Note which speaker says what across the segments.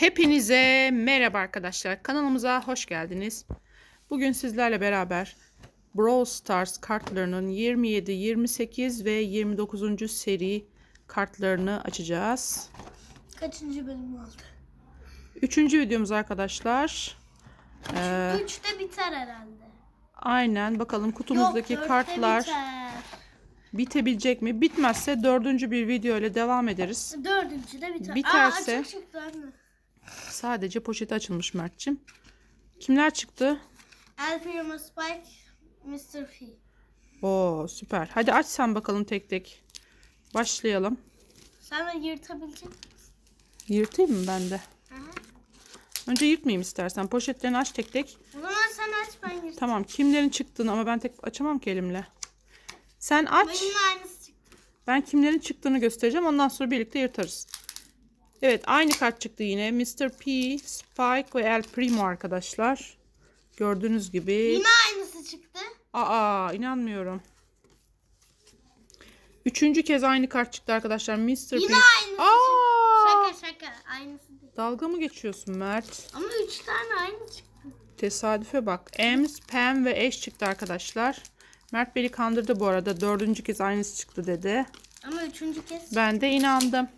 Speaker 1: Hepinize merhaba arkadaşlar. Kanalımıza hoş geldiniz. Bugün sizlerle beraber Brawl Stars kartlarının 27, 28 ve 29. seri kartlarını açacağız.
Speaker 2: Kaçıncı bölüm oldu?
Speaker 1: Üçüncü videomuz arkadaşlar. Ee,
Speaker 2: Üçte biter herhalde.
Speaker 1: aynen bakalım kutumuzdaki
Speaker 2: Yok, dörtte
Speaker 1: kartlar
Speaker 2: biter.
Speaker 1: bitebilecek mi? Bitmezse dördüncü bir video ile devam ederiz.
Speaker 2: Dördüncü de biter.
Speaker 1: Biterse-
Speaker 2: Aa, açık çıktı anne.
Speaker 1: Sadece poşeti açılmış Mert'cim. Kimler çıktı?
Speaker 2: El Primo Spike, Mr. P.
Speaker 1: Oo süper. Hadi aç sen bakalım tek tek. Başlayalım.
Speaker 2: Sen de yırtabilecek misin?
Speaker 1: Yırtayım mı ben de?
Speaker 2: Hı hı.
Speaker 1: Önce yırtmayayım istersen. Poşetlerini aç tek tek.
Speaker 2: O zaman sen aç ben yırtayım.
Speaker 1: Tamam. Kimlerin çıktığını ama ben tek açamam ki elimle. Sen aç.
Speaker 2: Benimle aynısı çıktı.
Speaker 1: Ben kimlerin çıktığını göstereceğim. Ondan sonra birlikte yırtarız. Evet aynı kart çıktı yine. Mr. P, Spike ve El Primo arkadaşlar. Gördüğünüz gibi.
Speaker 2: Yine aynısı çıktı.
Speaker 1: Aa inanmıyorum. Üçüncü kez aynı kart çıktı arkadaşlar. Mr. P.
Speaker 2: Yine aynısı
Speaker 1: Aa!
Speaker 2: Şaka şaka aynısı değil.
Speaker 1: Dalga mı geçiyorsun Mert?
Speaker 2: Ama üç tane aynı çıktı.
Speaker 1: Tesadüfe bak. Ems, Pam ve Ash çıktı arkadaşlar. Mert beni kandırdı bu arada. Dördüncü kez aynısı çıktı dedi.
Speaker 2: Ama üçüncü kez.
Speaker 1: Ben de inandım.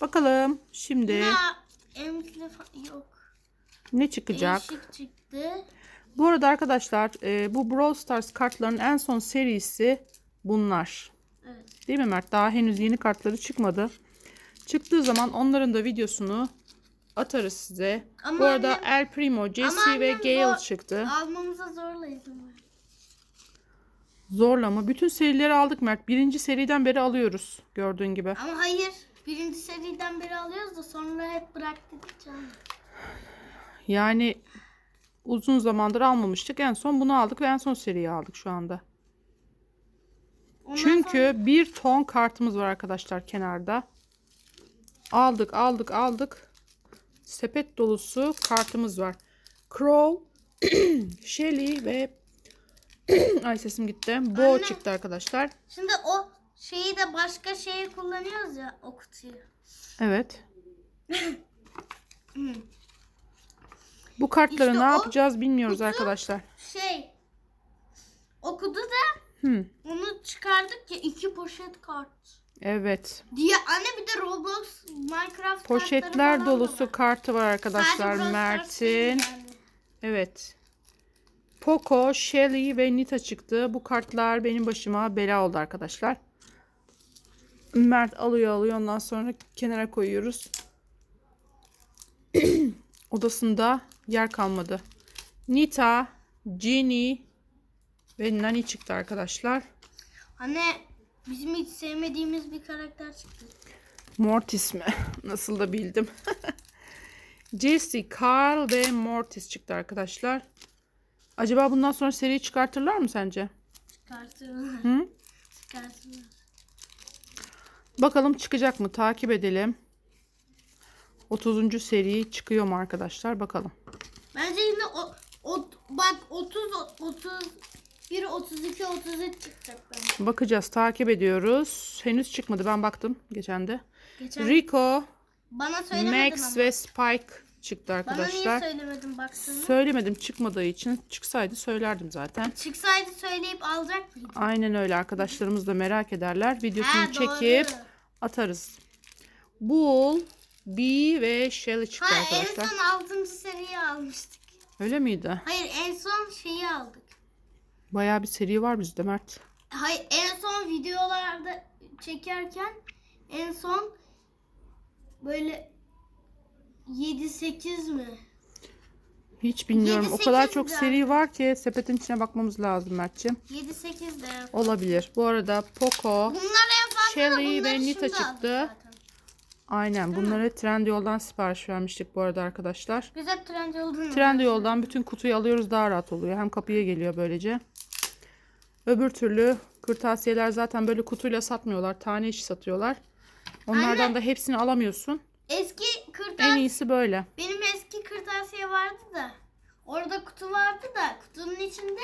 Speaker 1: Bakalım şimdi
Speaker 2: Ya yok.
Speaker 1: ne çıkacak?
Speaker 2: Değişik çıktı.
Speaker 1: Bu arada arkadaşlar e, bu Brawl Stars kartların en son serisi bunlar.
Speaker 2: Evet.
Speaker 1: Değil mi Mert? Daha henüz yeni kartları çıkmadı. Çıktığı zaman onların da videosunu atarız size.
Speaker 2: Ama
Speaker 1: bu arada
Speaker 2: annem-
Speaker 1: El Primo, Jesse ve Gale çıktı.
Speaker 2: Almamıza zorlayız ama.
Speaker 1: Zorlama. Bütün serileri aldık Mert. Birinci seriden beri alıyoruz. Gördüğün gibi.
Speaker 2: Ama hayır. Birinci seriden beri alıyoruz da sonra hep bıraktık canım.
Speaker 1: Yani uzun zamandır almamıştık. En son bunu aldık ve en son seriyi aldık şu anda.
Speaker 2: Ondan
Speaker 1: Çünkü bir ton kartımız var arkadaşlar kenarda. Aldık aldık aldık. Sepet dolusu kartımız var. Crow, Shelly ve ay sesim gitti. Bo
Speaker 2: Anne.
Speaker 1: çıktı arkadaşlar.
Speaker 2: Şimdi o şeyi de başka şeye kullanıyoruz ya o kutuyu.
Speaker 1: Evet. Bu kartları
Speaker 2: İşte
Speaker 1: ne
Speaker 2: o
Speaker 1: yapacağız bilmiyoruz
Speaker 2: kutu-
Speaker 1: arkadaşlar.
Speaker 2: Şey okudu da
Speaker 1: Hı,
Speaker 2: onu çıkardık ya iki poşet kart.
Speaker 1: evet.
Speaker 2: Diye anne bir de Roblox Minecraft kartları
Speaker 1: Poşetler
Speaker 2: falan da
Speaker 1: dolusu
Speaker 2: var.
Speaker 1: kartı var
Speaker 2: Sadece
Speaker 1: arkadaşlar
Speaker 2: Brawl Stars değil
Speaker 1: Mert'in.
Speaker 2: yani.
Speaker 1: Evet. Poco, Shelly ve Nita çıktı. Bu kartlar benim başıma bela oldu arkadaşlar. Mert alıyor alıyor ondan sonra kenara koyuyoruz. Odasında yer kalmadı. Nita, Ginny ve Nani çıktı arkadaşlar.
Speaker 2: Anne bizim hiç sevmediğimiz bir karakter çıktı.
Speaker 1: Mortis mi? Nasıl da bildim. Jesse, Carl ve Mortis çıktı arkadaşlar. Acaba bundan sonra seri çıkartırlar mı sence?
Speaker 2: Çıkartırlar.
Speaker 1: Hı?
Speaker 2: Çıkartırlar.
Speaker 1: Bakalım çıkacak mı? Takip edelim. 30. seri çıkıyor mu arkadaşlar? Bakalım.
Speaker 2: Bence yine o, o bak 30 30 bir 32 33 çıkacak bence.
Speaker 1: Bakacağız. Takip ediyoruz. Henüz çıkmadı. Ben baktım geçen de.
Speaker 2: Geçen
Speaker 1: Rico,
Speaker 2: bana söylemedin
Speaker 1: Max
Speaker 2: ama.
Speaker 1: ve Spike çıktı
Speaker 2: Bana niye
Speaker 1: arkadaşlar.
Speaker 2: söylemedin baktığını?
Speaker 1: Söylemedim çıkmadığı için. Çıksaydı söylerdim zaten.
Speaker 2: Çıksaydı söyleyip alacak mıydın?
Speaker 1: Aynen öyle. Arkadaşlarımız da merak ederler. Videosunu
Speaker 2: Ha,
Speaker 1: çekip
Speaker 2: doğru.
Speaker 1: atarız. Bull, Bee ve Shelly çıktı
Speaker 2: Ha en
Speaker 1: arkadaşlar.
Speaker 2: son 6. seriyi almıştık.
Speaker 1: Öyle miydi?
Speaker 2: Hayır en son şeyi aldık.
Speaker 1: Bayağı bir seri var bizde Mert.
Speaker 2: Hayır en son videolarda çekerken en son böyle 7-8 mi?
Speaker 1: Hiç bilmiyorum.
Speaker 2: Yedi,
Speaker 1: o kadar çok
Speaker 2: de.
Speaker 1: seri var ki sepetin içine bakmamız lazım Mert'ciğim.
Speaker 2: 7-8 de.
Speaker 1: Olabilir. Bu arada Poco, Shelly ve Nita çıktı.
Speaker 2: zaten.
Speaker 1: aynen bunları Trendyol'dan sipariş vermiştik bu arada arkadaşlar.
Speaker 2: Biz hep trend olduğunu.
Speaker 1: Trendyol'dan bütün kutuyu alıyoruz daha rahat oluyor. Hem kapıya geliyor böylece. Öbür türlü kırtasiyeler zaten böyle kutuyla satmıyorlar. Tane işi satıyorlar. Onlardan
Speaker 2: Anne.
Speaker 1: da hepsini alamıyorsun.
Speaker 2: Eski kırtasiye.
Speaker 1: En iyisi böyle.
Speaker 2: Benim eski kırtasiye vardı da. Orada kutu vardı da kutunun içinde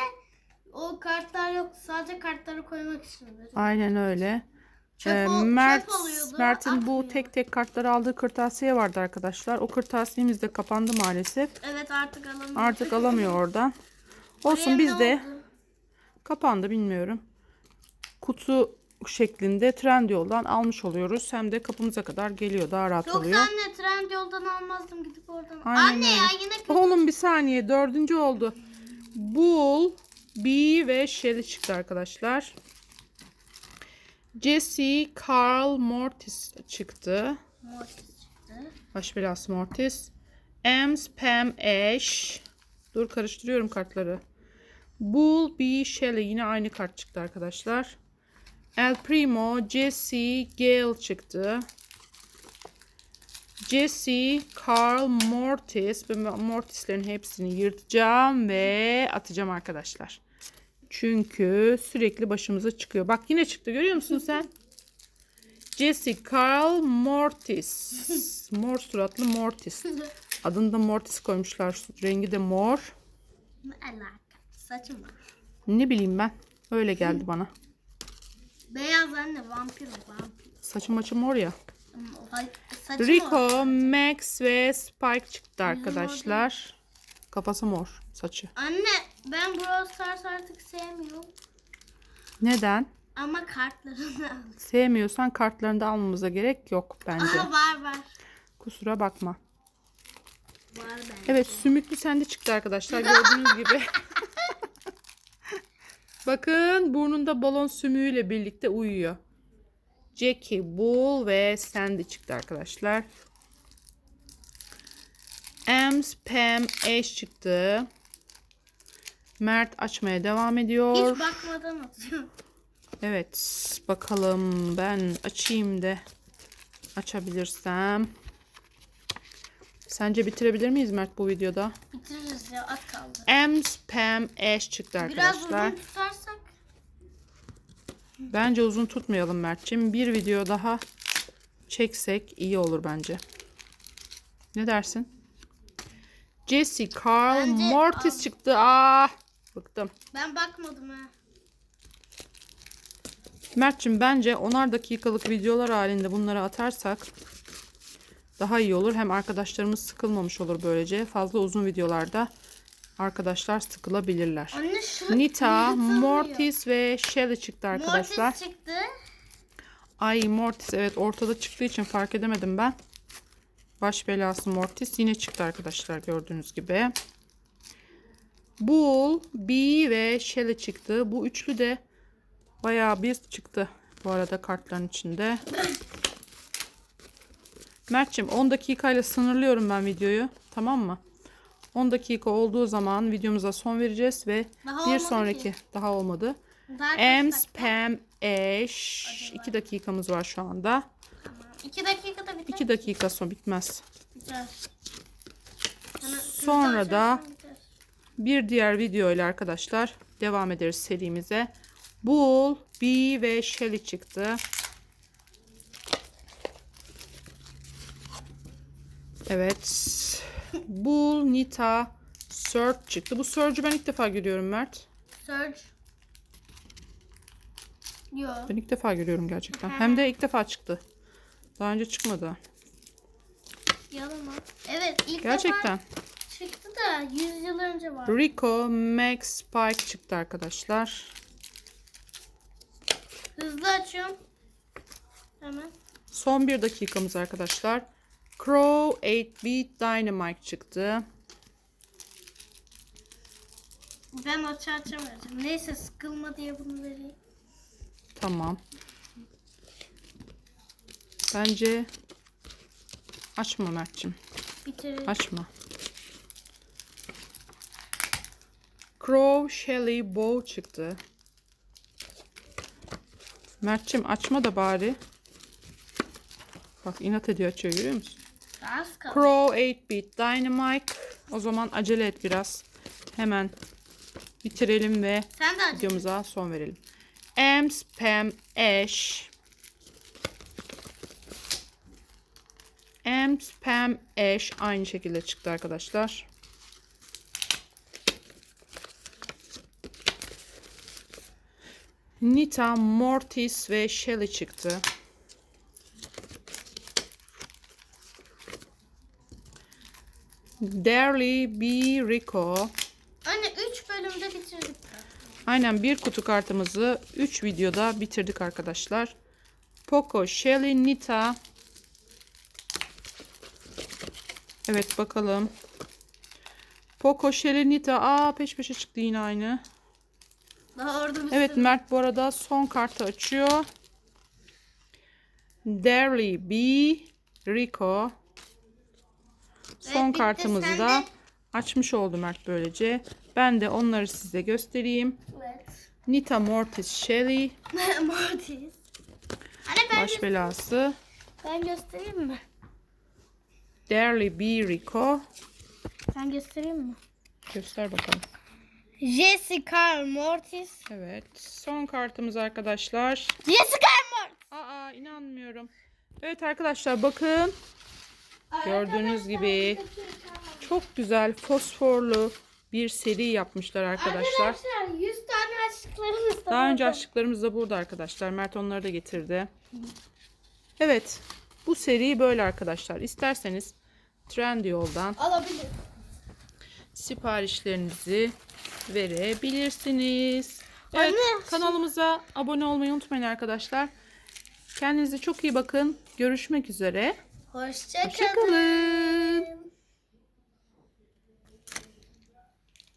Speaker 2: o kartlar yok. Sadece kartları koymak için. böyle.
Speaker 1: Aynen öyle.
Speaker 2: Çöp,
Speaker 1: Ee,
Speaker 2: ol-
Speaker 1: Mert. Mert'in bu tek tek kartları aldığı kırtasiye vardı arkadaşlar. O kırtasiyemiz de kapandı maalesef.
Speaker 2: Evet artık alamıyorum.
Speaker 1: Artık alamıyor oradan. Olsun
Speaker 2: Oraya
Speaker 1: biz de
Speaker 2: oldu?
Speaker 1: kapandı bilmiyorum. Kutu şeklinde Trendyol'dan almış oluyoruz. Hem de kapımıza kadar geliyor. Daha rahat
Speaker 2: Yoksa
Speaker 1: oluyor.
Speaker 2: anne trend yoldan almazdım gidip oradan.
Speaker 1: Aynen
Speaker 2: anne ya
Speaker 1: öyle.
Speaker 2: yine kötü.
Speaker 1: Oğlum bir saniye. Dördüncü oldu. Bull, B ve Shelly çıktı arkadaşlar. Jesse, Carl, Mortis çıktı.
Speaker 2: Mortis çıktı.
Speaker 1: Baş belası Mortis. Ems, Pam, Ash. Dur karıştırıyorum kartları. Bull, B, Shelly yine aynı kart çıktı arkadaşlar. El Primo, Jesse, Gale çıktı. Jesse, Carl, Mortis. Ben Mortis'lerin hepsini yırtacağım ve atacağım arkadaşlar. Çünkü sürekli başımıza çıkıyor. Bak yine çıktı görüyor musun sen? Jesse, Carl, Mortis. Mor suratlı Mortis. Adını da Mortis koymuşlar. Rengi de mor.
Speaker 2: Ne alaka? Saçım var.
Speaker 1: Ne bileyim ben. Öyle geldi bana.
Speaker 2: Beyaz anne vampir o vampir.
Speaker 1: Saçım maçı mor ya.
Speaker 2: O hay- Saçım o.
Speaker 1: Rico, Max ve Spike çıktı arkadaşlar. Kafası mor saçı.
Speaker 2: Anne ben Brawl Stars artık sevmiyorum.
Speaker 1: Neden?
Speaker 2: Ama kartlarını al.
Speaker 1: Sevmiyorsan kartlarını da almamıza gerek yok bence.
Speaker 2: Aha var var.
Speaker 1: Kusura bakma.
Speaker 2: Var bence.
Speaker 1: Evet sümüklü sende çıktı arkadaşlar gördüğünüz gibi. Bakın burnunda balon sümüğüyle birlikte uyuyor. Jackie, Bull ve Sandy çıktı arkadaşlar. Ems, Pam, Ash çıktı. Mert açmaya devam ediyor.
Speaker 2: Hiç bakmadan atıyorum.
Speaker 1: Evet bakalım ben açayım da açabilirsem. Sence bitirebilir miyiz Mert bu videoda?
Speaker 2: Bitiririz ya az kaldı.
Speaker 1: Ems, Pam, Ash çıktı
Speaker 2: Biraz
Speaker 1: arkadaşlar.
Speaker 2: uzun tutarsak.
Speaker 1: Bence uzun tutmayalım Mert'ciğim. Bir video daha çeksek iyi olur bence. Ne dersin? Jesse, Carl,
Speaker 2: Bence
Speaker 1: Mortis
Speaker 2: al.
Speaker 1: çıktı. Ah, bıktım.
Speaker 2: Ben bakmadım ha.
Speaker 1: Mert'cim bence onar dakikalık videolar halinde bunları atarsak daha iyi olur. Hem arkadaşlarımız sıkılmamış olur böylece. Fazla uzun videolarda arkadaşlar sıkılabilirler.
Speaker 2: Anne şu
Speaker 1: Nita. Mortis ve Shelly çıktı arkadaşlar.
Speaker 2: Mortis çıktı.
Speaker 1: Ay Mortis evet ortada çıktığı için fark edemedim ben. Baş belası Mortis yine çıktı arkadaşlar gördüğünüz gibi. Bull, B ve Shelly çıktı. Bu üçlü de bayağı bir çıktı bu arada kartların içinde. Mert'cim 10 dakikayla sınırlıyorum ben videoyu. Tamam mı? 10 dakika olduğu zaman videomuza son vereceğiz ve
Speaker 2: Daha
Speaker 1: bir sonraki
Speaker 2: ki.
Speaker 1: daha olmadı.
Speaker 2: Daha
Speaker 1: Ems? Pam, Ash. 2 dakikamız var şu anda.
Speaker 2: İki dakikada biter.
Speaker 1: 2 dakika sonra bitmez.
Speaker 2: Biter.
Speaker 1: Sonra da bir diğer video ile arkadaşlar devam ederiz serimize. Bull, B ve Shelly çıktı. Evet. Bull, Nita, Surge çıktı. Bu Surge'ü ben ilk defa görüyorum Mert.
Speaker 2: Surge. Yo.
Speaker 1: Ben ilk defa görüyorum gerçekten. Hem de ilk defa çıktı. Daha önce çıkmadı.
Speaker 2: Yalan mı? Evet ilk
Speaker 1: Gerçekten.
Speaker 2: defa çıktı da 100 yıl önce var.
Speaker 1: Rico, Max, Spike çıktı arkadaşlar.
Speaker 2: Hızlı açıyorum. Hemen.
Speaker 1: Son bir dakikamız arkadaşlar. Crow 8-Bit Dynamite çıktı.
Speaker 2: Ben açı açamıyorum. Neyse sıkılma diye bunu vereyim.
Speaker 1: Tamam. Bence açma Mert'cim.
Speaker 2: Bitirelim.
Speaker 1: Açma. Crow, Shelly, Bow çıktı. Mert'cim açma da bari. Bak inat ediyor açıyor görüyor musun?
Speaker 2: Az kaldı.
Speaker 1: Crow 8-Bit Dynamite. O zaman acele et biraz. Hemen bitirelim ve
Speaker 2: Sen de acı.
Speaker 1: videomuza son verelim. Ems, Pam, Ash. Ems, Pam, Ash aynı şekilde çıktı arkadaşlar. Nita, Mortis ve Shelly çıktı. Darly B. Rico.
Speaker 2: Anne 3 bölümde bitirdik.
Speaker 1: Aynen bir kutu kartımızı 3 videoda bitirdik arkadaşlar. Poco, Shelly, Nita. Evet bakalım. Poco, Shelly, Nita. Aa peş peşe çıktı yine aynı.
Speaker 2: Daha orada bir
Speaker 1: Evet
Speaker 2: sürü-
Speaker 1: Mert bu arada son kartı açıyor. Darly B. Rico. Son kartımızı da açmış oldu Mert böylece. Ben de onları size göstereyim.
Speaker 2: Evet.
Speaker 1: Nita Mortis Shelly.
Speaker 2: Mortis. Anne ben,
Speaker 1: Baş belası.
Speaker 2: ben göstereyim mi?
Speaker 1: Darly B. Rico.
Speaker 2: Ben göstereyim mi?
Speaker 1: Göster bakalım.
Speaker 2: Jessica Mortis.
Speaker 1: Evet. Son kartımız arkadaşlar.
Speaker 2: Jessica Mortis.
Speaker 1: Aa inanmıyorum. Evet arkadaşlar bakın. Gördüğünüz gibi çok güzel fosforlu bir seri yapmışlar arkadaşlar.
Speaker 2: Arkadaşlar 100 tane açtıklarımız da
Speaker 1: Daha önce açtıklarımız da burada arkadaşlar. Mert onları da getirdi. Evet. Bu seri böyle arkadaşlar. İsterseniz Trendyol'dan
Speaker 2: Alabilir.
Speaker 1: siparişlerinizi verebilirsiniz. Evet,
Speaker 2: Anne,
Speaker 1: kanalımıza abone olmayı unutmayın arkadaşlar. Kendinize çok iyi bakın. Görüşmek üzere.
Speaker 2: Hoşçakalın.
Speaker 1: Hoşçakalın.